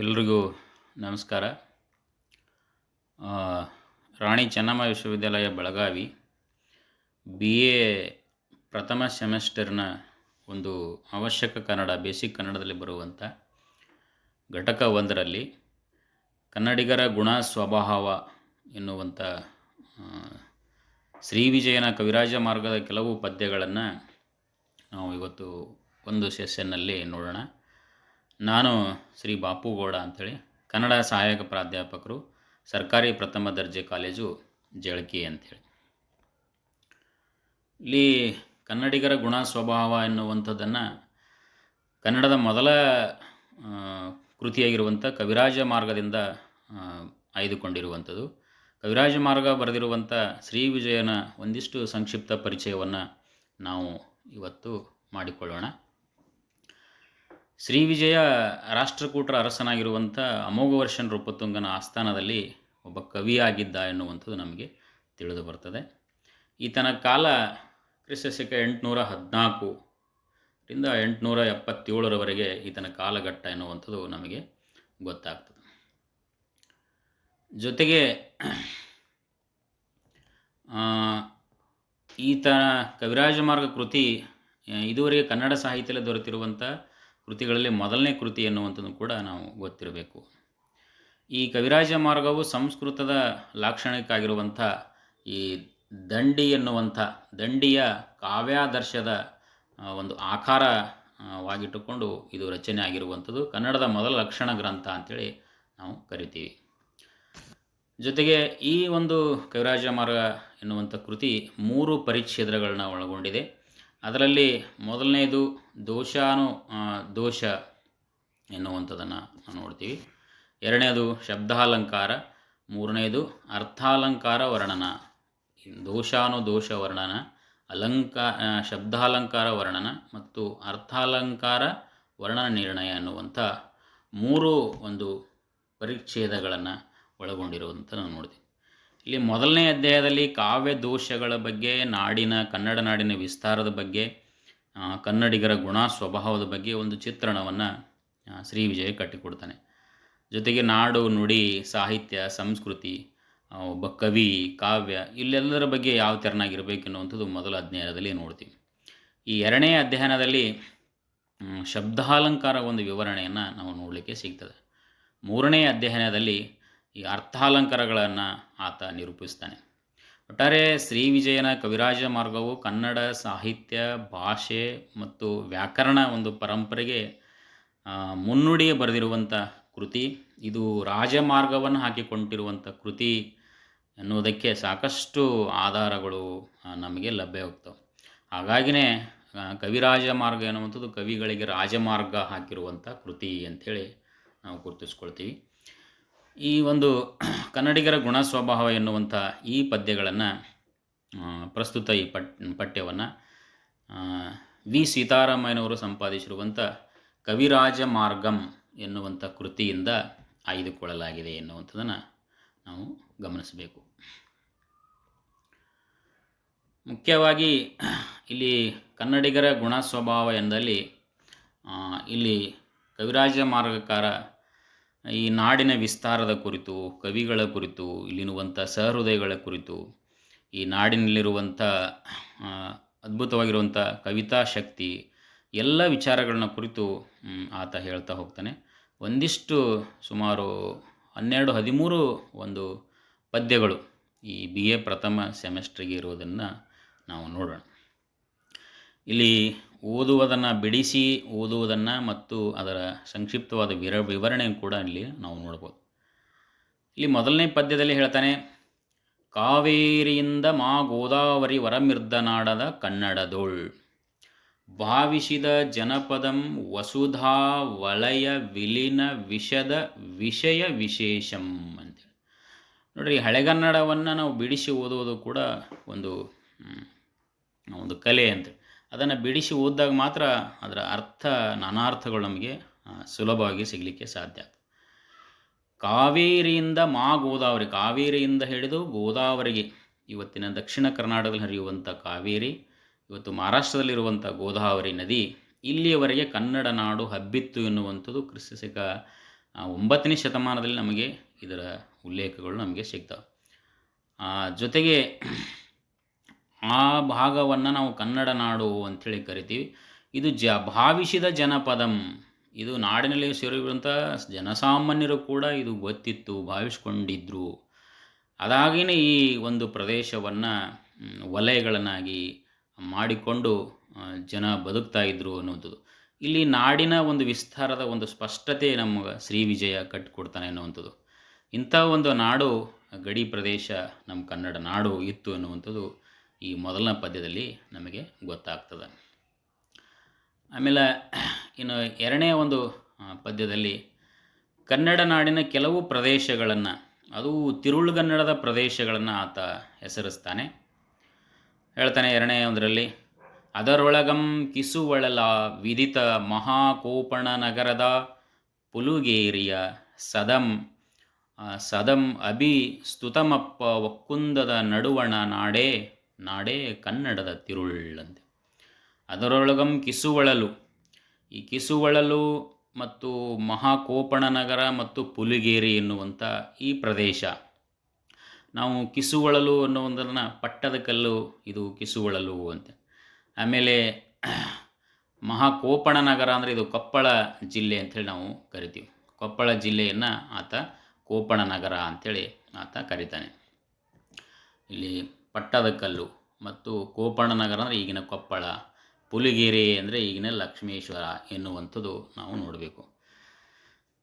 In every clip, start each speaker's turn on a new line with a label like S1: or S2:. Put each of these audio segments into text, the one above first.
S1: ಎಲ್ರಿಗೂ ನಮಸ್ಕಾರ. ರಾಣಿ ಚೆನ್ನಮ್ಮ ವಿಶ್ವವಿದ್ಯಾಲಯ ಬೆಳಗಾವಿ ಬಿ ಎ ಪ್ರಥಮ ಸೆಮೆಸ್ಟರ್ನ ಒಂದು ಅವಶ್ಯಕ ಕನ್ನಡ, ಬೇಸಿಕ್ ಕನ್ನಡದಲ್ಲಿ ಬರುವಂಥ ಘಟಕ ಒಂದರಲ್ಲಿ ಕನ್ನಡಿಗರ ಗುಣ, ಸ್ವಭಾವ ಎನ್ನುವಂಥ ಶ್ರೀ ವಿಜಯನ ಕವಿರಾಜ ಮಾರ್ಗದ ಕೆಲವು ಪದ್ಯಗಳನ್ನು ನಾವು ಇವತ್ತು ಒಂದು ಸೆಷನ್ನಲ್ಲಿ ನೋಡೋಣ. ನಾನು ಶ್ರೀ ಬಾಪುಗೌಡ ಅಂಥೇಳಿ, ಕನ್ನಡ ಸಹಾಯಕ ಪ್ರಾಧ್ಯಾಪಕರು, ಸರ್ಕಾರಿ ಪ್ರಥಮ ದರ್ಜೆ ಕಾಲೇಜು ಜಳಕಿ ಅಂಥೇಳಿ. ಇಲ್ಲಿ ಕನ್ನಡಿಗರ ಗುಣ ಸ್ವಭಾವ ಎನ್ನುವಂಥದ್ದನ್ನು ಕನ್ನಡದ ಮೊದಲ ಕೃತಿಯಾಗಿರುವಂಥ ಕವಿರಾಜ ಮಾರ್ಗದಿಂದ ಆಯ್ದುಕೊಂಡಿರುವಂಥದ್ದು. ಕವಿರಾಜ ಮಾರ್ಗ ಬರೆದಿರುವಂಥ ಶ್ರೀ ವಿಜಯನ ಒಂದಿಷ್ಟು ಸಂಕ್ಷಿಪ್ತ ಪರಿಚಯವನ್ನು ನಾವು ಇವತ್ತು ಮಾಡಿಕೊಳ್ಳೋಣ. ಶ್ರೀ ವಿಜಯ ರಾಷ್ಟ್ರಕೂಟರ ಅರಸನಾಗಿರುವಂಥ ಅಮೋಘವರ್ಷನ್ ರೂಪತುಂಗನ ಆಸ್ಥಾನದಲ್ಲಿ ಒಬ್ಬ ಕವಿಯಾಗಿದ್ದ ಎನ್ನುವಂಥದ್ದು ನಮಗೆ ತಿಳಿದು ಬರ್ತದೆ. ಈತನ ಕಾಲ ಕ್ರಿಸ್ತಶಕ ಎಂಟುನೂರ ಹದಿನಾಲ್ಕು ರಿಂದ ಎಂಟುನೂರ ಎಪ್ಪತ್ತೇಳರವರೆಗೆ ಈತನ ಕಾಲಘಟ್ಟ ಎನ್ನುವಂಥದ್ದು ನಮಗೆ ಗೊತ್ತಾಗ್ತದೆ. ಜೊತೆಗೆ ಈತನ ಕವಿರಾಜಮಾರ್ಗ ಕೃತಿ, ಇದುವರೆಗೆ ಕನ್ನಡ ಸಾಹಿತ್ಯದಲ್ಲಿ ದೊರೆತಿರುವಂಥ ಕೃತಿಗಳಲ್ಲಿ ಮೊದಲನೇ ಕೃತಿ ಎನ್ನುವಂಥದ್ದು ಕೂಡ ನಾವು ಗೊತ್ತಿರಬೇಕು. ಈ ಕವಿರಾಜ ಮಾರ್ಗವು ಸಂಸ್ಕೃತದ ಲಾಕ್ಷಣಿಕಾಗಿರುವಂಥ ಈ ದಂಡಿ ಎನ್ನುವಂಥ, ದಂಡಿಯ ಕಾವ್ಯಾದರ್ಶದ ಒಂದು ಆಕಾರ ವಾಗಿಟ್ಟುಕೊಂಡು ಇದು ರಚನೆ ಆಗಿರುವಂಥದ್ದು. ಕನ್ನಡದ ಮೊದಲ ಲಕ್ಷಣ ಗ್ರಂಥ ಅಂಥೇಳಿ ನಾವು ಕರಿತೀವಿ. ಜೊತೆಗೆ ಈ ಒಂದು ಕವಿರಾಜ ಮಾರ್ಗ ಎನ್ನುವಂಥ ಕೃತಿ ಮೂರು ಪರಿಚ್ಛೇದಗಳನ್ನ ಒಳಗೊಂಡಿದೆ. ಅದರಲ್ಲಿ ಮೊದಲನೆಯದು ದೋಷಾನು ದೋಷ ಎನ್ನುವಂಥದ್ದನ್ನು ನಾವು ನೋಡ್ತೀವಿ. ಎರಡನೇದು ಶಬ್ದಾಲಂಕಾರ ಮೂರನೆಯದು ಅರ್ಥಾಲಂಕಾರ ವರ್ಣನ. ದೋಷಾನು ದೋಷ ವರ್ಣನ, ಅಲಂಕಾ ಶಬ್ದಾಲಂಕಾರ ವರ್ಣನ ಮತ್ತು ಅರ್ಥಾಲಂಕಾರ ವರ್ಣನ ನಿರ್ಣಯ ಎನ್ನುವಂಥ ಮೂರು ಒಂದು ಪರಿಚ್ಛೇದಗಳನ್ನು ಒಳಗೊಂಡಿರುವಂಥ ನಾವು ನೋಡ್ತೀವಿ. ಇಲ್ಲಿ ಮೊದಲನೇ ಅಧ್ಯಾಯದಲ್ಲಿ ಕಾವ್ಯ ದೋಷಗಳ ಬಗ್ಗೆ, ನಾಡಿನ, ಕನ್ನಡ ನಾಡಿನ ವಿಸ್ತಾರದ ಬಗ್ಗೆ ಕನ್ನಡಿಗರ ಗುಣ ಸ್ವಭಾವದ ಬಗ್ಗೆ ಒಂದು ಚಿತ್ರಣವನ್ನು ಶ್ರೀ ವಿಜಯ ಕಟ್ಟಿಕೊಡ್ತಾನೆ. ಜೊತೆಗೆ ನಾಡು, ನುಡಿ, ಸಾಹಿತ್ಯ, ಸಂಸ್ಕೃತಿ ಒಬ್ಬ ಕವಿ, ಕಾವ್ಯ, ಇಲ್ಲೆಲ್ಲರ ಬಗ್ಗೆ ಯಾವ ತೆರನಾಗಿರಬೇಕು ಅನ್ನುವಂಥದ್ದು ಮೊದಲ ಅಧ್ಯಯನದಲ್ಲಿ ನೋಡ್ತೀವಿ. ಈ ಎರಡನೇ ಅಧ್ಯಯನದಲ್ಲಿ ಶಬ್ದಾಲಂಕಾರ ಒಂದು ವಿವರಣೆಯನ್ನು ನಾವು ನೋಡಲಿಕ್ಕೆ ಸಿಗ್ತದೆ. ಮೂರನೇ ಅಧ್ಯಯನದಲ್ಲಿ ಈ ಅರ್ಥಾಲಂಕಾರಗಳನ್ನು ಆತ ನಿರೂಪಿಸ್ತಾನೆ. ಒಟ್ಟಾರೆ ಶ್ರೀ ವಿಜಯನ ಕವಿರಾಜ ಮಾರ್ಗವು ಕನ್ನಡ ಸಾಹಿತ್ಯ ಭಾಷೆ ಮತ್ತು ವ್ಯಾಕರಣ ಒಂದು ಪರಂಪರೆಗೆ ಮುನ್ನುಡಿ ಬರೆದಿರುವಂಥ ಕೃತಿ. ಇದು ರಾಜಮಾರ್ಗವನ್ನು ಹಾಕಿಕೊಂಡಿರುವಂಥ ಕೃತಿ ಎನ್ನುವುದಕ್ಕೆ ಸಾಕಷ್ಟು ಆಧಾರಗಳು ನಮಗೆ ಲಭ್ಯವಾಗ್ತವೆ ಹಾಗಾಗಿನೇ ಆ, ಕವಿರಾಜ ಮಾರ್ಗ ಎನ್ನುವಂಥದ್ದು ಕವಿಗಳಿಗೆ ರಾಜಮಾರ್ಗ ಹಾಕಿರುವಂಥ ಕೃತಿ ಅಂಥೇಳಿ ನಾವು ಗುರುತಿಸ್ಕೊಳ್ತೀವಿ. ಈ ಒಂದು ಕನ್ನಡಿಗರ ಗುಣ ಸ್ವಭಾವ ಎನ್ನುವಂಥ ಈ ಪದ್ಯಗಳನ್ನು ಪ್ರಸ್ತುತ ಈ ಪಟ್, ಪಠ್ಯವನ್ನು ವಿ ಸೀತಾರಾಮಯ್ಯನವರು ಸಂಪಾದಿಸಿರುವಂಥ ಕವಿರಾಜ ಮಾರ್ಗಂ ಎನ್ನುವಂಥ ಕೃತಿಯಿಂದ ಆಯ್ದುಕೊಳ್ಳಲಾಗಿದೆ ಎನ್ನುವಂಥದ್ದನ್ನು ನಾವು ಗಮನಿಸಬೇಕು. ಮುಖ್ಯವಾಗಿ ಇಲ್ಲಿ ಕನ್ನಡಿಗರ ಗುಣ ಸ್ವಭಾವ ಎಂದಲ್ಲಿ ಇಲ್ಲಿ ಕವಿರಾಜ ಮಾರ್ಗಕಾರ ಈ ನಾಡಿನ ವಿಸ್ತಾರದ ಕುರಿತು, ಕವಿಗಳ ಕುರಿತು, ಇಲ್ಲಿರುವಂಥ ಸಹೃದಯಗಳ ಕುರಿತು, ಈ ನಾಡಿನಲ್ಲಿರುವಂಥ ಅದ್ಭುತವಾಗಿರುವಂಥ ಕವಿತಾ ಶಕ್ತಿ, ಎಲ್ಲ ವಿಚಾರಗಳನ್ನ ಕುರಿತು ಆತ ಹೇಳ್ತಾ ಹೋಗ್ತಾನೆ. ಒಂದಿಷ್ಟು ಸುಮಾರು ಹನ್ನೆರಡು, ಹದಿಮೂರು ಒಂದು ಪದ್ಯಗಳು ಈ ಬಿ ಎ ಪ್ರಥಮ ಸೆಮೆಸ್ಟ್ರಿಗೆ ಇರುವುದನ್ನು ನಾವು ನೋಡೋಣ. ಇಲ್ಲಿ ಓದುವುದನ್ನು ಬಿಡಿಸಿ ಓದುವುದನ್ನು ಮತ್ತು ಅದರ ಸಂಕ್ಷಿಪ್ತವಾದ ವಿರ ವಿವರಣೆ ಕೂಡ ಇಲ್ಲಿ ನಾವು ನೋಡ್ಬೋದು. ಇಲ್ಲಿ ಮೊದಲನೇ ಪದ್ಯದಲ್ಲಿ ಹೇಳ್ತಾನೆ, ಕಾವೇರಿಯಿಂದ ಮಾ ಗೋದಾವರಿ ವರಮಿರ್ದನಾಡದ ಕನ್ನಡದೋಳ್. ಭಾವಿಸಿದ ಜನಪದಂ ವಸುಧಾ ವಲಯ ವಿಲೀನ ವಿಷದ ವಿಷಯ ವಿಶೇಷಂ ಅಂತೇಳಿ ನೋಡ್ರಿ ಹಳೆಗನ್ನಡವನ್ನು ನಾವು ಬಿಡಿಸಿ ಓದುವುದು ಕೂಡ ಒಂದು ಒಂದು ಕಲೆ ಅಂತೇಳಿ ಅದನ್ನು ಬಿಡಿಸಿ ಓದಿದಾಗ ಮಾತ್ರ ಅದರ ಅರ್ಥ ನಾನಾರ್ಥಗಳು ನಮಗೆ ಸುಲಭವಾಗಿ ಸಿಗಲಿಕ್ಕೆ ಸಾಧ್ಯ ಕಾವೇರಿಯಿಂದ ಮಾ ಗೋದಾವರಿ, ಕಾವೇರಿಯಿಂದ ಹಿಡಿದು ಗೋದಾವರಿಗೆ, ಇವತ್ತಿನ ದಕ್ಷಿಣ ಕರ್ನಾಟಕದಲ್ಲಿ ಹರಿಯುವಂಥ ಕಾವೇರಿ, ಇವತ್ತು ಮಹಾರಾಷ್ಟ್ರದಲ್ಲಿರುವಂಥ ಗೋದಾವರಿ ನದಿ, ಇಲ್ಲಿಯವರೆಗೆ ಕನ್ನಡ ನಾಡು ಹಬ್ಬಿತ್ತು ಎನ್ನುವಂಥದ್ದು ಕ್ರಿಸ್ತಶಕ ಶಕ ಒಂಬತ್ತನೇ ಶತಮಾನದಲ್ಲಿ ನಮಗೆ ಇದರ ಉಲ್ಲೇಖಗಳು ನಮಗೆ ಸಿಗ್ತವೆ. ಜೊತೆಗೆ ಆ ಭಾಗವನ್ನು ನಾವು ಕನ್ನಡ ನಾಡು ಅಂಥೇಳಿ ಕರಿತೀವಿ. ಇದು ಜ ಭಾವಿಸಿದ ಜನಪದಂ. ಇದು ನಾಡಿನಲ್ಲಿ ಸೇರಿರುವಂಥ ಜನಸಾಮಾನ್ಯರು ಕೂಡ ಇದು ಗೊತ್ತಿತ್ತು, ಭಾವಿಸ್ಕೊಂಡಿದ್ರು. ಅದಾಗಿನೇ ಈ ಒಂದು ಪ್ರದೇಶವನ್ನು ವಲಯಗಳನ್ನಾಗಿ ಮಾಡಿಕೊಂಡು ಜನ ಬದುಕ್ತಾ ಇದ್ರು ಅನ್ನುವಂಥದ್ದು ಇಲ್ಲಿ ನಾಡಿನ ಒಂದು ವಿಸ್ತಾರದ ಒಂದು ಸ್ಪಷ್ಟತೆ ನಮಗೆ ಶ್ರೀ ವಿಜಯ ಕಟ್ಟಿಕೊಡ್ತಾನೆ ಅನ್ನುವಂಥದ್ದು. ಇಂಥ ಒಂದು ನಾಡು, ಗಡಿ ಪ್ರದೇಶ ನಮ್ಮ ಕನ್ನಡ ನಾಡು ಇತ್ತು ಅನ್ನುವಂಥದ್ದು ಈ ಮೊದಲನೇ ಪದ್ಯದಲ್ಲಿ ನಮಗೆ ಗೊತ್ತಾಗ್ತದೆ. ಆಮೇಲೆ ಇನ್ನು ಎರಡನೇ ಒಂದು ಪದ್ಯದಲ್ಲಿ ಕನ್ನಡ ನಾಡಿನ ಕೆಲವು ಪ್ರದೇಶಗಳನ್ನು, ಅದು ತಿರುಳುಗನ್ನಡದ ಪ್ರದೇಶಗಳನ್ನು ಆತ ಹೆಸರಿಸ್ತಾನೆ. ಹೇಳ್ತಾನೆ ಎರಡನೇ ಒಂದರಲ್ಲಿ, ಅದರೊಳಗಂ ಕಿಸುವಳಲ ವಿದಿತ ಮಹಾಕೋಪಣ ನಗರದ ಪುಲುಗೇರಿಯ ಸದಂ ಸದಂ ಅಭಿ ಸ್ತುತಮಪ್ಪ ಒಕ್ಕುಂದದ ನಡುವಣ ನಾಡೇ ನಾಡೇ ಕನ್ನಡದ ತಿರುಳಂತೆ. ಅದರೊಳಗಂ ಕಿಸುವಳಲು. ಈ ಕಿಸುವಳಲು ಮತ್ತು ಮಹಾಕೋಪಣ ನಗರ ಮತ್ತು ಪುಲಿಗೇರಿ ಎನ್ನುವಂಥ ಈ ಪ್ರದೇಶ. ನಾವು ಕಿಸುವಳಲು ಅನ್ನುವುದನ್ನು ಪಟ್ಟದ ಕಲ್ಲು ಇದು ಕಿಸುವಳಲು ಅಂತ. ಆಮೇಲೆ ಮಹಾಕೋಪಣ ನಗರ ಅಂದರೆ ಇದು ಕೊಪ್ಪಳ ಜಿಲ್ಲೆ ಅಂಥೇಳಿ ನಾವು ಕರಿತೀವಿ. ಕೊಪ್ಪಳ ಜಿಲ್ಲೆಯನ್ನು ಆತ ಕೋಪಣ ನಗರ ಅಂಥೇಳಿ ಆತ ಕರಿತಾನೆ. ಇಲ್ಲಿ ಪಟ್ಟದಕಲ್ಲು ಮತ್ತು ಕೋಪಣ ನಗರ ಅಂದರೆ ಈಗಿನ ಕೊಪ್ಪಳ, ಪುಲಿಗೆರೆ ಅಂದರೆ ಈಗಿನ ಲಕ್ಷ್ಮೇಶ್ವರ ಎನ್ನುವಂಥದ್ದು ನಾವು ನೋಡಬೇಕು.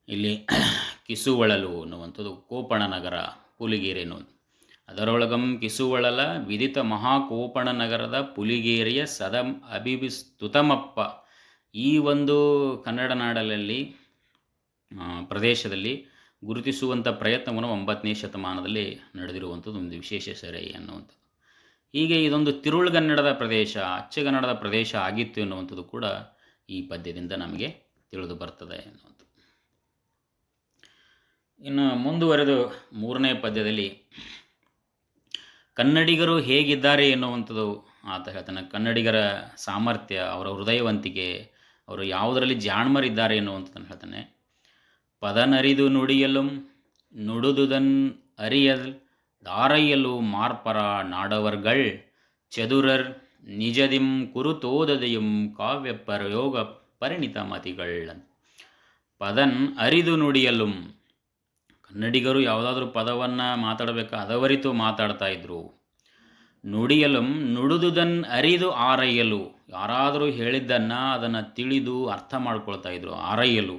S1: ಇಲ್ಲಿ ಕಿಸುವಳಲು ಅನ್ನುವಂಥದ್ದು ಕೋಪಣ ನಗರ, ಪುಲಿಗೇರಿ ಎನ್ನುವುದು. ಅದರೊಳಗಂ ಕಿಸುವಳಲ ವಿದಿತ ಮಹಾಕೋಪಣ ನಗರದ ಪುಲಿಗೇರಿಯ ಸದಂ ಅಭಿಸ್ತುತಮಪ್ಪ. ಈ ಒಂದು ಕನ್ನಡ ನಾಡಲಲ್ಲಿ ಪ್ರದೇಶದಲ್ಲಿ ಗುರುತಿಸುವಂಥ ಪ್ರಯತ್ನವನ್ನು ಒಂಬತ್ತನೇ ಶತಮಾನದಲ್ಲಿ ನಡೆದಿರುವಂಥದ್ದು ಒಂದು ವಿಶೇಷ ಸರಿ ಅನ್ನುವಂಥದ್ದು ಹೀಗೆ ಇದೊಂದು ತಿರುಳುಗನ್ನಡದ ಪ್ರದೇಶ, ಅಚ್ಚಗನ್ನಡದ ಪ್ರದೇಶ ಆಗಿತ್ತು ಎನ್ನುವಂಥದ್ದು ಕೂಡ ಈ ಪದ್ಯದಿಂದ ನಮಗೆ ತಿಳಿದು ಬರ್ತದೆ ಎನ್ನುವಂಥದ್ದು. ಇನ್ನು ಮುಂದುವರೆದು ಮೂರನೇ ಪದ್ಯದಲ್ಲಿ, ಕನ್ನಡಿಗರು ಹೇಗಿದ್ದಾರೆ ಎನ್ನುವಂಥದ್ದು. ಆತ ಹೇಳ್ತಾನೆ, ಕನ್ನಡಿಗರ ಸಾಮರ್ಥ್ಯ, ಅವರ ಹೃದಯವಂತಿಕೆ, ಅವರು ಯಾವುದರಲ್ಲಿ ಜಾಣ್ಮರಿದ್ದಾರೆ ಎನ್ನುವಂಥದ್ದನ್ನು ಹೇಳ್ತಾನೆ. ಪದನರಿದು ನುಡಿಯಲು, ನುಡುದುದನ್ ಅರಿಯಲ್ ದಾರೈಯಲು ಮಾರ್ಪರ ನಾಡವರ್ಗಳ್ ಚದುರರ್ ನಿಜದಿಂ ಕುರುತೋದದೆಯಂ ಕಾವ್ಯ ಪ್ರಯೋಗ ಪರಿಣಿತ ಮತಿಗಳ್ ಅಂತ. ಪದನ್ ಅರಿದು ನುಡಿಯಲು ಕನ್ನಡಿಗರು ಯಾವುದಾದ್ರೂ ಪದವನ್ನು ಮಾತಾಡಬೇಕು ಅದವರಿತು ಮಾತಾಡ್ತಾ ಇದ್ರು ನುಡಿಯಲು ನುಡಿದುದನ್ ಅರಿದು ಆರೈಯಲು ಯಾರಾದರೂ ಹೇಳಿದ್ದನ್ನು ಅದನ್ನು ತಿಳಿದು ಅರ್ಥ ಮಾಡ್ಕೊಳ್ತಾ ಇದ್ರು ಆರೈಯಲು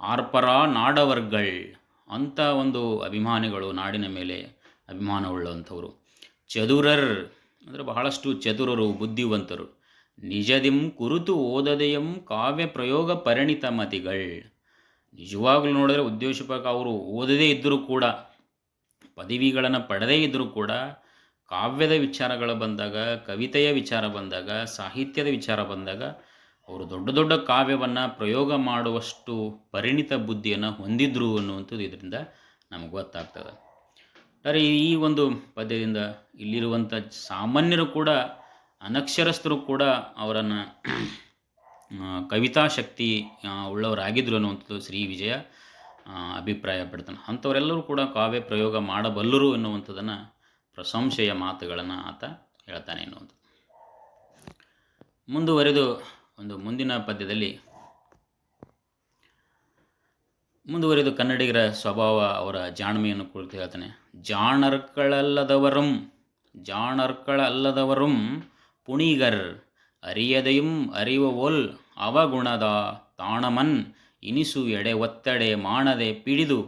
S1: ಆರ್ಪರ ನಾಡವರ್ಗಳ್ ಅಂಥ ಒಂದು ಅಭಿಮಾನಿಗಳು ನಾಡಿನ ಮೇಲೆ ಅಭಿಮಾನವುಳ್ಳಂಥವರು. ಚದುರರ್ ಅಂದರೆ ಬಹಳಷ್ಟು ಚದುರರು, ಬುದ್ಧಿವಂತರು. ನಿಜದಿಂ ಕುರುತು ಓದದೆಯಂ ಕಾವ್ಯ ಪ್ರಯೋಗ ಪರಿಣಿತ ಮತಿಗಳು. ನಿಜವಾಗ್ಲೂ ನೋಡಿದ್ರೆ ಉದ್ದೇಶಪಾಕ ಅವರು ಓದದೇ ಇದ್ದರೂ ಕೂಡ, ಪದವಿಗಳನ್ನು ಪಡೆದೇ ಇದ್ದರೂ ಕೂಡ, ಕಾವ್ಯದ ವಿಚಾರಗಳು ಬಂದಾಗ, ಕವಿತೆಯ ವಿಚಾರ ಬಂದಾಗ, ಸಾಹಿತ್ಯದ ವಿಚಾರ ಬಂದಾಗ, ಅವರು ದೊಡ್ಡ ದೊಡ್ಡ ಕಾವ್ಯವನ್ನು ಪ್ರಯೋಗ ಮಾಡುವಷ್ಟು ಪರಿಣಿತ ಬುದ್ಧಿಯನ್ನು ಹೊಂದಿದ್ರು ಅನ್ನುವಂಥದ್ದು ಇದರಿಂದ ನಮಗೆ ಗೊತ್ತಾಗ್ತದೆ. ಆದರೆ ಈ ಒಂದು ಪದ್ಯದಿಂದ ಇಲ್ಲಿರುವಂಥ ಸಾಮಾನ್ಯರು ಕೂಡ, ಅನಕ್ಷರಸ್ಥರು ಕೂಡ ಅವರನ್ನು ಕವಿತಾ ಶಕ್ತಿ ಉಳ್ಳವರಾಗಿದ್ದರು ಅನ್ನುವಂಥದ್ದು ಶ್ರೀ ವಿಜಯ ಅಭಿಪ್ರಾಯ ಪಡ್ತಾನೆ. ಅಂಥವರೆಲ್ಲರೂ ಕೂಡ ಕಾವ್ಯ ಪ್ರಯೋಗ ಮಾಡಬಲ್ಲರು ಎನ್ನುವಂಥದ್ದನ್ನು ಪ್ರಶಂಸೆಯ ಮಾತುಗಳನ್ನು ಆತ ಹೇಳ್ತಾನೆ ಎನ್ನುವಂಥದ್ದು. ಮುಂದುವರೆದು ಒಂದು ಮುಂದಿನ ಪದ್ಯದಲ್ಲಿ ಮುಂದುವರೆದು ಕನ್ನಡಿಗರ ಸ್ವಭಾವ ಅವರ ಜಾಣ್ಮೆಯನ್ನು ಕುರಿತು ಹೇಳ್ತಾನೆ. ಜಾಣರ್ಗಳಲ್ಲದವರಂ ಜಾಣರ್ಗಳಲ್ಲದವರಂ ಪುಣಿಗರ್, ಅರಿಯದೆಯುಂ ಅರಿವವೊಲ್ ಅವಗುಣದ ತಾಣಮನ್, ಇನಿಸು ಎಡೆ ಒತ್ತಡೆ ಮಾಡದೆ ಪಿಡಿದು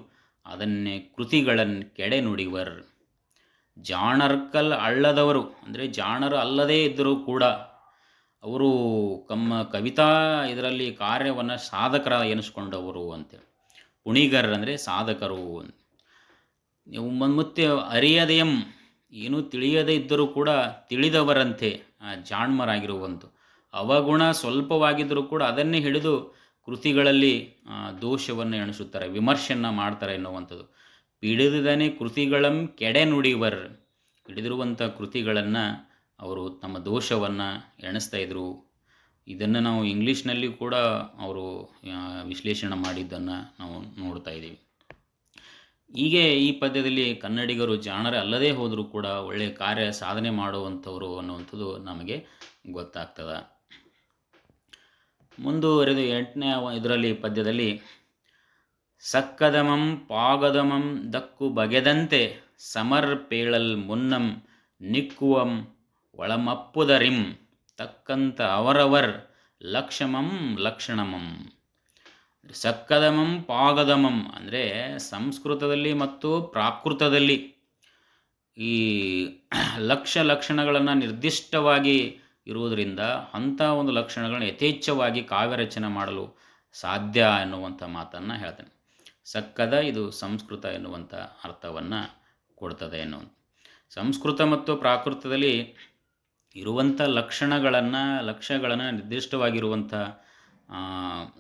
S1: ಅದನ್ನೇ ಕೃತಿಗಳನ್ ಕೆಡೆ ನುಡಿವರ್. ಜಾಣರ್ಕಲ್ ಅಳ್ಳದವರು ಅಂದರೆ ಜಾಣರು ಅಲ್ಲದೇ ಇದ್ದರೂ ಕೂಡ ಅವರು ತಮ್ಮ ಕವಿತಾ ಇದರಲ್ಲಿ ಕಾರ್ಯವನ್ನು ಸಾಧಕರ ಎನಿಸ್ಕೊಂಡವರು ಅಂತೇಳಿ ಪುಣಿಗರ್ ಅಂದರೆ ಸಾಧಕರು ನೀವು ಮತ್ತೆ ಅರಿಯದೆಯಂ ಏನೂ ತಿಳಿಯದೇ ಇದ್ದರೂ ಕೂಡ ತಿಳಿದವರಂತೆ ಜಾಣ್ಮರಾಗಿರುವಂಥ. ಅವಗುಣ ಸ್ವಲ್ಪವಾಗಿದ್ದರೂ ಕೂಡ ಅದನ್ನೇ ಹಿಡಿದು ಕೃತಿಗಳಲ್ಲಿ ದೋಷವನ್ನು ಎಣಿಸುತ್ತಾರೆ, ವಿಮರ್ಶೆಯನ್ನು ಮಾಡ್ತಾರೆ ಎನ್ನುವಂಥದ್ದು ಪಿಡಿದನೇ ಕೃತಿಗಳಂ ಕೆಡೆ ನುಡಿವರ್, ಹಿಡಿದಿರುವಂಥ ಕೃತಿಗಳನ್ನು ಅವರು ತಮ್ಮ ದೋಷವನ್ನು ಎಣಿಸ್ತಾ ಇದ್ರು. ಇದನ್ನು ನಾವು ಇಂಗ್ಲೀಷ್ನಲ್ಲಿ ಕೂಡ ಅವರು ವಿಶ್ಲೇಷಣೆ ಮಾಡಿದ್ದನ್ನು ನಾವು ನೋಡ್ತಾ ಇದ್ದೀವಿ. ಹೀಗೆ ಈ ಪದ್ಯದಲ್ಲಿ ಕನ್ನಡಿಗರು ಜಾಣರೇ ಅಲ್ಲದೇ ಹೋದರೂ ಕೂಡ ಒಳ್ಳೆಯ ಕಾರ್ಯ ಸಾಧನೆ ಮಾಡುವಂಥವರು ಅನ್ನುವಂಥದ್ದು ನಮಗೆ ಗೊತ್ತಾಗ್ತದೆ. ಮುಂದುವರೆದು ಎಂಟನೇ ಇದರಲ್ಲಿ ಪದ್ಯದಲ್ಲಿ, ಸಕ್ಕದಮಂ ಪಾಗದಮಂ ದಕ್ಕು ಬಗೆದಂತೆ ಸಮರ್ಪೇಳಲ್ ಮುನ್ನಂ ನಿಕ್ಕುವಂ ಒಳಮಪ್ಪುದರಿಂ ತಕ್ಕಂತ ಅವರವರ್ ಲಕ್ಷಮಂ ಲಕ್ಷಣಮಂ. ಸಕ್ಕದಮಂ ಪಾಗದಮಂ ಅಂದರೆ ಸಂಸ್ಕೃತದಲ್ಲಿ ಮತ್ತು ಪ್ರಾಕೃತದಲ್ಲಿ ಈ ಲಕ್ಷ ಲಕ್ಷಣಗಳನ್ನು ನಿರ್ದಿಷ್ಟವಾಗಿ ಇರುವುದರಿಂದ ಅಂಥ ಒಂದು ಲಕ್ಷಣಗಳನ್ನು ಯಥೇಚ್ಛವಾಗಿ ಕಾವ್ಯ ರಚನೆ ಮಾಡಲು ಸಾಧ್ಯ ಎನ್ನುವಂಥ ಮಾತನ್ನು ಹೇಳ್ತೇನೆ. ಸಕ್ಕದ ಇದು ಸಂಸ್ಕೃತ ಎನ್ನುವಂಥ ಅರ್ಥವನ್ನು ಕೊಡ್ತದೆ ಎನ್ನುವಂಥ ಸಂಸ್ಕೃತ ಮತ್ತು ಪ್ರಾಕೃತದಲ್ಲಿ ಇರುವಂಥ ಲಕ್ಷಣಗಳನ್ನು, ಲಕ್ಷ್ಯಗಳನ್ನು ನಿರ್ದಿಷ್ಟವಾಗಿರುವಂಥ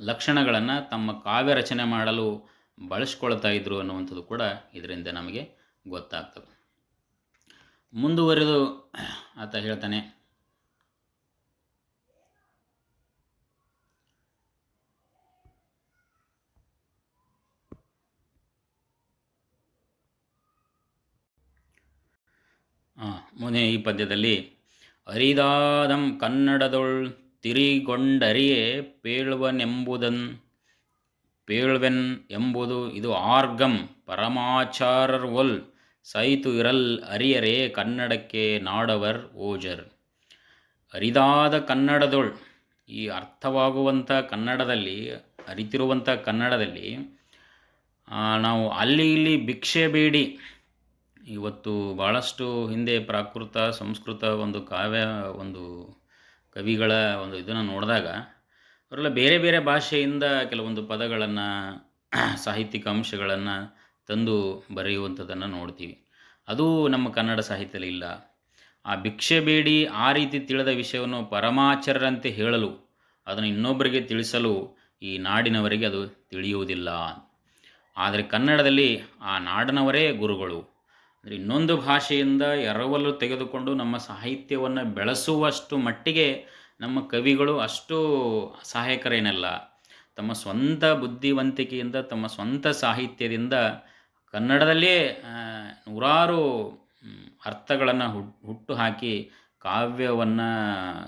S1: ಲಕ್ಷಣಗಳನ್ನು ತಮ್ಮ ಕಾವ್ಯ ರಚನೆ ಮಾಡಲು ಬಳಸ್ಕೊಳ್ತಾ ಇದ್ರು ಅನ್ನುವಂಥದ್ದು ಕೂಡ ಇದರಿಂದ ನಮಗೆ ಗೊತ್ತಾಗ್ತದೆ. ಮುಂದುವರೆದು ಆತ ಹೇಳ್ತಾನೆ ಮುಂದೆ ಈ ಪದ್ಯದಲ್ಲಿ ಅರಿದಾದಂ ಕನ್ನಡದೊಳ್ ತಿರಿಗೊಂಡರಿಯೇ ಪೇಳ್ವನೆಂಬುದನ್ ಪೇಳ್ವೆನ್ ಎಂಬುದು ಇದು ಆರ್ಗಂ ಪರಮಾಚಾರರ್ವಲ್ ಸೈತು ಇರಲ್ ಅರಿಯರೇ ಕನ್ನಡಕ್ಕೆ ನಾಡವರ್ ಓಜರ್ ಅರಿದಾದ ಕನ್ನಡದೊಳ್ ಈ ಅರ್ಥವಾಗುವಂಥ ಕನ್ನಡದಲ್ಲಿ ಅರಿತಿರುವಂಥ ಕನ್ನಡದಲ್ಲಿ ನಾವು ಅಲ್ಲಿ ಇಲ್ಲಿ ಭಿಕ್ಷೆ ಬೇಡಿ ಇವತ್ತು ಭಾಳಷ್ಟು ಹಿಂದೆ ಪ್ರಾಕೃತ, ಸಂಸ್ಕೃತ ಒಂದು ಕಾವ್ಯ, ಒಂದು ಕವಿಗಳ ಒಂದು ಇದನ್ನು ನೋಡಿದಾಗ, ಅವರೆಲ್ಲ ಬೇರೆ ಬೇರೆ ಭಾಷೆಯಿಂದ ಕೆಲವೊಂದು ಪದಗಳನ್ನು, ಸಾಹಿತ್ಯಿಕ ಅಂಶಗಳನ್ನು ತಂದು ಬರೆಯುವಂಥದ್ದನ್ನು ನೋಡ್ತೀವಿ. ಅದು ನಮ್ಮ ಕನ್ನಡ ಸಾಹಿತ್ಯದಲ್ಲಿ ಇಲ್ಲ. ಆ ಭಿಕ್ಷೆ ಬೇಡಿ, ಆ ರೀತಿ ತಿಳಿದ ವಿಷಯವನ್ನು ಪರಮಾಚಾರ್ಯರಂತೆ ಹೇಳಲು, ಅದನ್ನು ಇನ್ನೊಬ್ಬರಿಗೆ ತಿಳಿಸಲು ಈ ನಾಡಿನವರಿಗೆ ಅದು ತಿಳಿಯುವುದಿಲ್ಲ. ಆದರೆ ಕನ್ನಡದಲ್ಲಿ ಆ ನಾಡಿನವರೇ ಗುರುಗಳು. ಅಂದರೆ ಇನ್ನೊಂದು ಭಾಷೆಯಿಂದ ಎರವಲು ತೆಗೆದುಕೊಂಡು ನಮ್ಮ ಸಾಹಿತ್ಯವನ್ನು ಬೆಳೆಸುವಷ್ಟು ಮಟ್ಟಿಗೆ ನಮ್ಮ ಕವಿಗಳು ಅಷ್ಟು ಸಹಾಯಕರೇನಲ್ಲ ತಮ್ಮ ಸ್ವಂತ ಬುದ್ಧಿವಂತಿಕೆಯಿಂದ, ತಮ್ಮ ಸ್ವಂತ ಸಾಹಿತ್ಯದಿಂದ ಕನ್ನಡದಲ್ಲೇ ನೂರಾರು ಅರ್ಥಗಳನ್ನು ಹುಟ್ಟು ಹಾಕಿ ಕಾವ್ಯವನ್ನು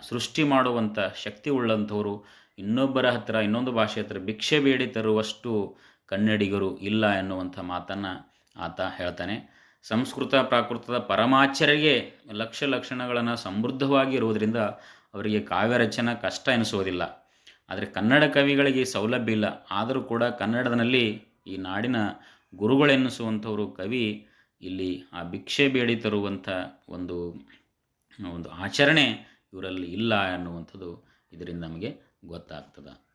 S1: ಸೃಷ್ಟಿ ಮಾಡುವಂಥ ಶಕ್ತಿ ಉಳ್ಳಂಥವರು ಇನ್ನೊಬ್ಬರ ಹತ್ರ, ಇನ್ನೊಂದು ಭಾಷೆ ಹತ್ರ ಭಿಕ್ಷೆ ಬೇಡಿ ತರುವಷ್ಟು ಕನ್ನಡಿಗರು ಇಲ್ಲ ಎನ್ನುವಂಥ ಮಾತನ್ನು ಆತ ಹೇಳ್ತಾನೆ. ಸಂಸ್ಕೃತ ಪ್ರಾಕೃತದ ಪರಮಾಚಾರ್ಯರಿಗೆ ಲಕ್ಷ ಲಕ್ಷಣಗಳನ್ನು ಸಮೃದ್ಧವಾಗಿ ಇರುವುದರಿಂದ ಅವರಿಗೆ ಕಾವ್ಯ ರಚನೆ ಕಷ್ಟ ಎನಿಸುವುದಿಲ್ಲ. ಆದರೆ ಕನ್ನಡ ಕವಿಗಳಿಗೆ ಸೌಲಭ್ಯ ಇಲ್ಲ. ಆದರೂ ಕೂಡ ಕನ್ನಡದಲ್ಲಿ ಈ ನಾಡಿನ ಗುರುಗಳೆನ್ನಿಸುವಂಥವರು ಕವಿ ಇಲ್ಲಿ ಆ ಭಿಕ್ಷೆ ಬೇಡಿ ತರುವಂಥ ಒಂದು ಒಂದು ಆಚರಣೆ ಇವರಲ್ಲಿ ಇಲ್ಲ ಅನ್ನುವಂಥದ್ದು ಇದರಿಂದ ನಮಗೆ ಗೊತ್ತಾಗ್ತದೆ.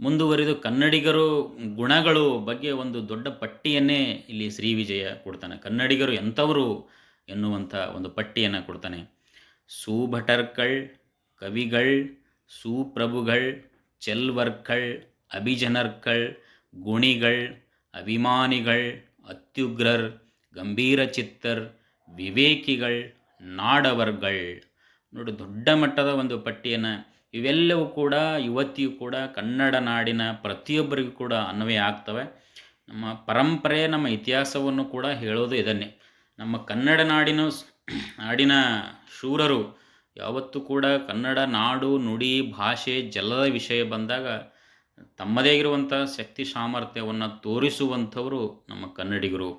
S1: ಮುಂದುವರಿದು ಕನ್ನಡಿಗರು ಗುಣಗಳು ಬಗ್ಗೆ ಒಂದು ದೊಡ್ಡ ಪಟ್ಟಿಯನ್ನೇ ಇಲ್ಲಿ ಶ್ರೀ ವಿಜಯ ಕೊಡ್ತಾನೆ. ಕನ್ನಡಿಗರು ಎಂಥವರು ಎನ್ನುವಂಥ ಒಂದು ಪಟ್ಟಿಯನ್ನು ಕೊಡ್ತಾನೆ. ಸೂಭಟರ್ಕಳ್, ಕವಿಗಳ್, ಸುಪ್ರಭುಗಳ್, ಚೆಲ್ವರ್ಕಳ್, ಅಭಿಜನರ್ಕಳ್, ಗುಣಿಗಳ್, ಅಭಿಮಾನಿಗಳ್, ಅತ್ಯುಗ್ರರ್, ಗಂಭೀರ ಚಿತ್ತರ್, ವಿವೇಕಿಗಳ್, ನಾಡವರ್ಗಳ್. ನೋಡಿ ದೊಡ್ಡ ಮಟ್ಟದ ಒಂದು ಪಟ್ಟಿಯನ್ನು ಇವೆಲ್ಲವೂ ಕೂಡ ಇವತ್ತಿಯೂ ಕೂಡ ಕನ್ನಡ ನಾಡಿನ ಪ್ರತಿಯೊಬ್ಬರಿಗೂ ಕೂಡ ಅನ್ವಯ ಆಗ್ತವೆ. ನಮ್ಮ ಪರಂಪರೆ ನಮ್ಮ ಇತಿಹಾಸವನ್ನು ಕೂಡ ಹೇಳೋದು ಇದನ್ನೇ. ನಮ್ಮ ಕನ್ನಡ ನಾಡಿನ ನಾಡಿನ ಶೂರರು ಯಾವತ್ತೂ ಕೂಡ ಕನ್ನಡ ನಾಡು, ನುಡಿ, ಭಾಷೆ, ಜಲದ ವಿಷಯ ಬಂದಾಗ ತಮ್ಮದೇ ಇರುವಂಥ ಶಕ್ತಿ ಸಾಮರ್ಥ್ಯವನ್ನು ತೋರಿಸುವಂಥವರು ನಮ್ಮ ಕನ್ನಡಿಗರು.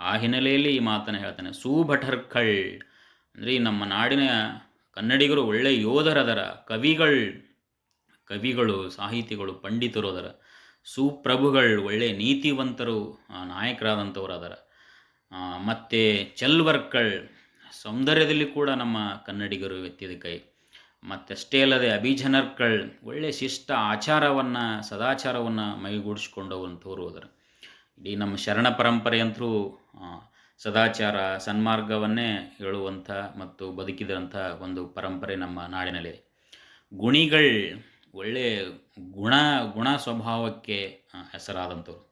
S1: ಆ ಹಿನ್ನೆಲೆಯಲ್ಲಿ ಈ ಮಾತನ್ನು ಹೇಳ್ತಾನೆ. ಸುಭಟರ್ಕಳ್ ಅಂದರೆ ನಮ್ಮ ನಾಡಿನ ಕನ್ನಡಿಗರು ಒಳ್ಳೆಯ ಯೋಧರದರ ಕವಿಗಳು ಕವಿಗಳು, ಸಾಹಿತಿಗಳು, ಪಂಡಿತರು ಅದರ. ಸುಪ್ರಭುಗಳು ಒಳ್ಳೆಯ ನೀತಿವಂತರು ನಾಯಕರಾದಂಥವ್ರು ಅದರ. ಮತ್ತು ಚಲ್ವರ್ಕಳ್, ಸೌಂದರ್ಯದಲ್ಲಿ ಕೂಡ ನಮ್ಮ ಕನ್ನಡಿಗರು ಎತ್ತಿದ ಕೈ. ಮತ್ತಷ್ಟೇ ಅಲ್ಲದೆ ಅಭಿಜನರ್ಕಳ್ ಒಳ್ಳೆಯ ಶಿಷ್ಟ ಆಚಾರವನ್ನು, ಸದಾಚಾರವನ್ನು ಮೈಗೂಡಿಸ್ಕೊಂಡವಂಥವ್ರು ಅದರ. ಇಡೀ ನಮ್ಮ ಶರಣ ಪರಂಪರೆಯಂತರೂ ಸದಾಚಾರ ಸನ್ಮಾರ್ಗವನ್ನೇ ಹೇಳುವಂಥ ಮತ್ತು ಬದುಕಿದಂಥ ಒಂದು ಪರಂಪರೆ ನಮ್ಮ ನಾಡಿನಲ್ಲಿ. ಗುಣಿಗಳು ಒಳ್ಳೆಯ ಗುಣ ಗುಣ ಸ್ವಭಾವಕ್ಕೆ ಹೆಸರಾದಂಥವು ಹೆಸರಾದಂಥವ್ರು.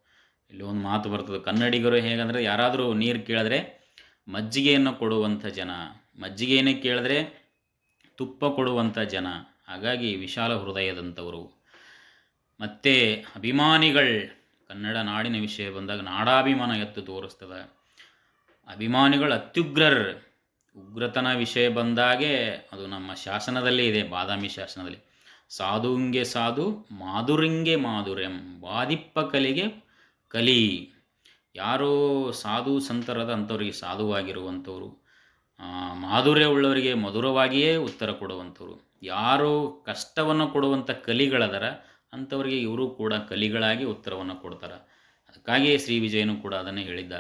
S1: ಇಲ್ಲಿ ಒಂದು ಮಾತು ಬರ್ತದೆ, ಕನ್ನಡಿಗರು ಹೇಗಂದರೆ ಯಾರಾದರೂ ನೀರು ಕೇಳಿದ್ರೆ ಮಜ್ಜಿಗೆಯನ್ನು ಕೊಡುವಂಥ ಜನ, ಮಜ್ಜಿಗೆಯನ್ನೇ ಕೇಳಿದ್ರೆ ತುಪ್ಪ ಕೊಡುವಂಥ ಜನ, ಹಾಗಾಗಿ ವಿಶಾಲ ಹೃದಯದಂಥವರು. ಮತ್ತು ಅಭಿಮಾನಿಗಳು ಕನ್ನಡ ನಾಡಿನ ವಿಷಯ ಬಂದಾಗ ನಾಡಾಭಿಮಾನ ಎತ್ತು ತೋರಿಸ್ತದೆ. ಅಭಿಮಾನಿಗಳು ಅತ್ಯುಗ್ರರ್. ಉಗ್ರತನ ವಿಷಯ ಬಂದಾಗೆ ಅದು ನಮ್ಮ ಶಾಸನದಲ್ಲೇ ಇದೆ, ಬಾದಾಮಿ ಶಾಸನದಲ್ಲಿ. ಸಾಧುಂಗೆ ಸಾಧು, ಮಾಧುರಿಂಗೆ ಮಾಧುರ್ಯಂ ಬಾದಿಪ್ಪ ಕಲಿಗೆ ಕಲಿ. ಯಾರೋ ಸಾಧು ಸಂತರದ ಅಂಥವ್ರಿಗೆ ಸಾಧುವಾಗಿರುವಂಥವ್ರು ಮಾಧುರ್ಯ ಉಳ್ಳವರಿಗೆ ಮಧುರವಾಗಿಯೇ ಉತ್ತರ ಕೊಡುವಂಥವ್ರು. ಯಾರು ಕಷ್ಟವನ್ನು ಕೊಡುವಂಥ ಕಲಿಗಳದರ, ಅಂಥವರಿಗೆ ಇವರು ಕೂಡ ಕಲಿಗಳಾಗಿ ಉತ್ತರವನ್ನು ಕೊಡ್ತಾರೆ. ಅದಕ್ಕಾಗಿಯೇ ಶ್ರೀ ವಿಜಯನು ಕೂಡ ಅದನ್ನು ಹೇಳಿದ್ದ.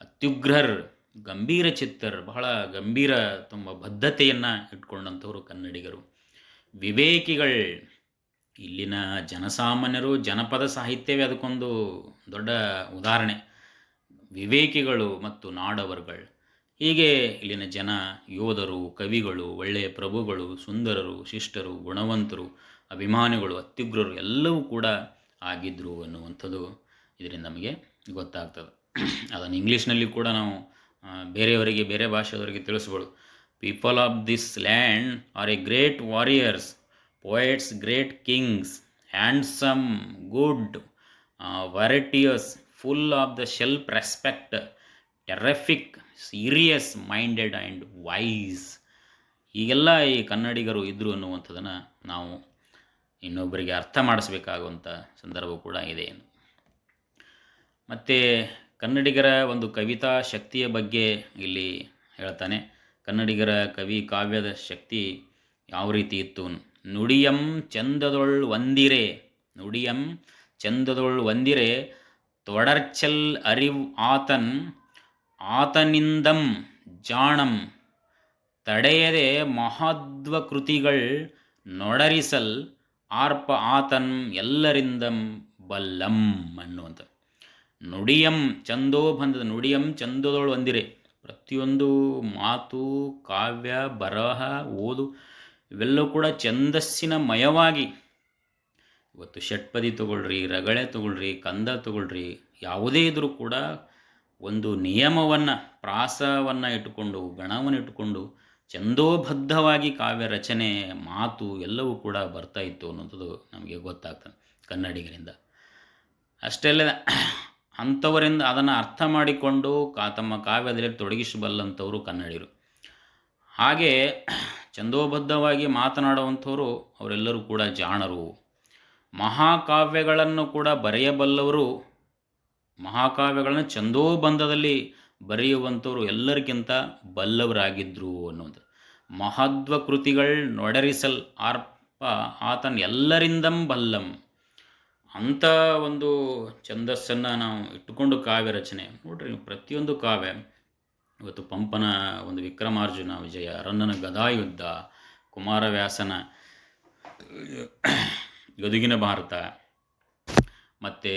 S1: ಅತ್ಯುಗ್ರರ್, ಗಂಭೀರ ಚಿತ್ತರ್, ಬಹಳ ಗಂಭೀರ ತುಂಬ ಬದ್ಧತೆಯನ್ನು ಇಟ್ಕೊಂಡಂಥವ್ರು ಕನ್ನಡಿಗರು. ವಿವೇಕಿಗಳು, ಇಲ್ಲಿನ ಜನಸಾಮಾನ್ಯರು, ಜನಪದ ಸಾಹಿತ್ಯವೇ ಅದಕ್ಕೊಂದು ದೊಡ್ಡ ಉದಾಹರಣೆ. ವಿವೇಕಿಗಳು ಮತ್ತು ನಾಡವರ್ಗಳು. ಹೀಗೆ ಇಲ್ಲಿನ ಜನ ಯೋಧರು, ಕವಿಗಳು, ಒಳ್ಳೆಯ ಪ್ರಭುಗಳು, ಸುಂದರರು, ಶಿಷ್ಟರು, ಗುಣವಂತರು, ಅಭಿಮಾನಿಗಳು, ಅತ್ಯುಗ್ರರು ಎಲ್ಲವೂ ಕೂಡ ಆಗಿದ್ದರು ಅನ್ನುವಂಥದ್ದು ಇದರಿಂದ ನಮಗೆ ಗೊತ್ತಾಗ್ತದೆ. ಅದನ್ನು ಇಂಗ್ಲೀಷ್ನಲ್ಲಿ ಕೂಡ ನಾವು ಬೇರೆಯವರಿಗೆ, ಬೇರೆ ಭಾಷೆಯವರಿಗೆ ತಿಳಿಸ್ಬೋದು. People of this land are a great warriors poets great kings handsome good righteous full of the self respect terrific serious minded and wise ಈಗೆಲ್ಲ ಈ ಕನ್ನಡಿಗರು ಇದ್ದರು ಅನ್ನುವಂಥದ್ದನ್ನು ನಾವು ಇನ್ನೊಬ್ಬರಿಗೆ ಅರ್ಥ ಮಾಡಿಸ್ಬೇಕಾಗುವಂಥ ಸಂದರ್ಭ ಕೂಡ ಇದೆ. ಮತ್ತು ಕನ್ನಡಿಗರ ಒಂದು ಕವಿತಾ ಶಕ್ತಿಯ ಬಗ್ಗೆ ಇಲ್ಲಿ ಹೇಳ್ತಾನೆ. ಕನ್ನಡಿಗರ ಕವಿ ಕಾವ್ಯದ ಶಕ್ತಿ ಯಾವ ರೀತಿ ಇತ್ತು? ನುಡಿಯಂ ಚಂದದೊಳ್ ಒಂದಿರೆ ನುಡಿಯಂ ಚಂದದೊಳ್ ಒಂದಿರೆ ತೊಡರ್ಚಲ್ ಅರಿವ್ ಆತನ್, ಆತನಿಂದಂ ಜಾಣಂ, ತಡೆಯದೆ ಮಹದ್ವ ಕೃತಿಗಳ್ ನೊಡರಿಸಲ್ ಆರ್ಪ ಆತನ್ ಎಲ್ಲರಿಂದಂ ಬಲ್ಲಂ ಅನ್ನುವಂಥ ನುಡಿಯಂ ಚಂದೋ ಬಂದದ, ನುಡಿಯಂ ಚಂದದೊಳು ಒಂದಿರೆ ಪ್ರತಿಯೊಂದು ಮಾತು, ಕಾವ್ಯ, ಬರಹ, ಓದು, ಇವೆಲ್ಲವೂ ಕೂಡ ಛಂದಸ್ಸಿನ ಮಯವಾಗಿ. ಇವತ್ತು ಷಟ್ಪದಿ ತಗೊಳ್ರಿ, ರಗಳೆ ತಗೊಳ್ರಿ, ಕಂದ ತಗೊಳ್ರಿ, ಯಾವುದೇ ಇದ್ರೂ ಕೂಡ ಒಂದು ನಿಯಮವನ್ನು, ಪ್ರಾಸವನ್ನು ಇಟ್ಟುಕೊಂಡು, ಗಣವನ್ನು ಇಟ್ಟುಕೊಂಡು ಚಂದೋಬದ್ಧವಾಗಿ ಕಾವ್ಯ ರಚನೆ, ಮಾತು ಎಲ್ಲವೂ ಕೂಡ ಬರ್ತಾ ಇತ್ತು ಅನ್ನೋಂಥದ್ದು ನಮಗೆ ಗೊತ್ತಾಗ್ತದೆ ಕನ್ನಡಿಗರಿಂದ. ಅಷ್ಟೇ ಅಲ್ಲದೆ ಅಂಥವರಿಂದ ಅದನ್ನು ಅರ್ಥ ಮಾಡಿಕೊಂಡು ಕಾ ತಮ್ಮ ಕಾವ್ಯದಲ್ಲಿ ತೊಡಗಿಸಬಲ್ಲಂಥವರು ಕನ್ನಡಿಗರು. ಹಾಗೆ ಛಂದೋಬದ್ಧವಾಗಿ ಮಾತನಾಡುವಂಥವರು ಅವರೆಲ್ಲರೂ ಕೂಡ ಜಾಣರು. ಮಹಾಕಾವ್ಯಗಳನ್ನು ಕೂಡ ಬರೆಯಬಲ್ಲವರು ಮಹಾಕಾವ್ಯಗಳನ್ನು ಛಂದೋಬಂಧದಲ್ಲಿ ಬರೆಯುವಂಥವರು ಎಲ್ಲರಿಗಿಂತ ಬಲ್ಲವರಾಗಿದ್ದರು ಅನ್ನೋದು ಮಹತ್ವ ಕೃತಿಗಳು ನೊಡರಿಸಲ್ ಆರ್ಪ ಆತನ್ ಎಲ್ಲರಿಂದಂ ಬಲ್ಲಂ. ಅಂಥ ಒಂದು ಛಂದಸ್ಸನ್ನು ನಾವು ಇಟ್ಟುಕೊಂಡು ಕಾವ್ಯ ರಚನೆ ನೋಡ್ರಿ ಪ್ರತಿಯೊಂದು ಕಾವ್ಯ ಇವತ್ತು ಪಂಪನ ಒಂದು ವಿಕ್ರಮಾರ್ಜುನ ವಿಜಯ ರನ್ನನ ಗದಾಯುದ್ಧ ಕುಮಾರವ್ಯಾಸನ ಗದುಗಿನ ಭಾರತ ಮತ್ತು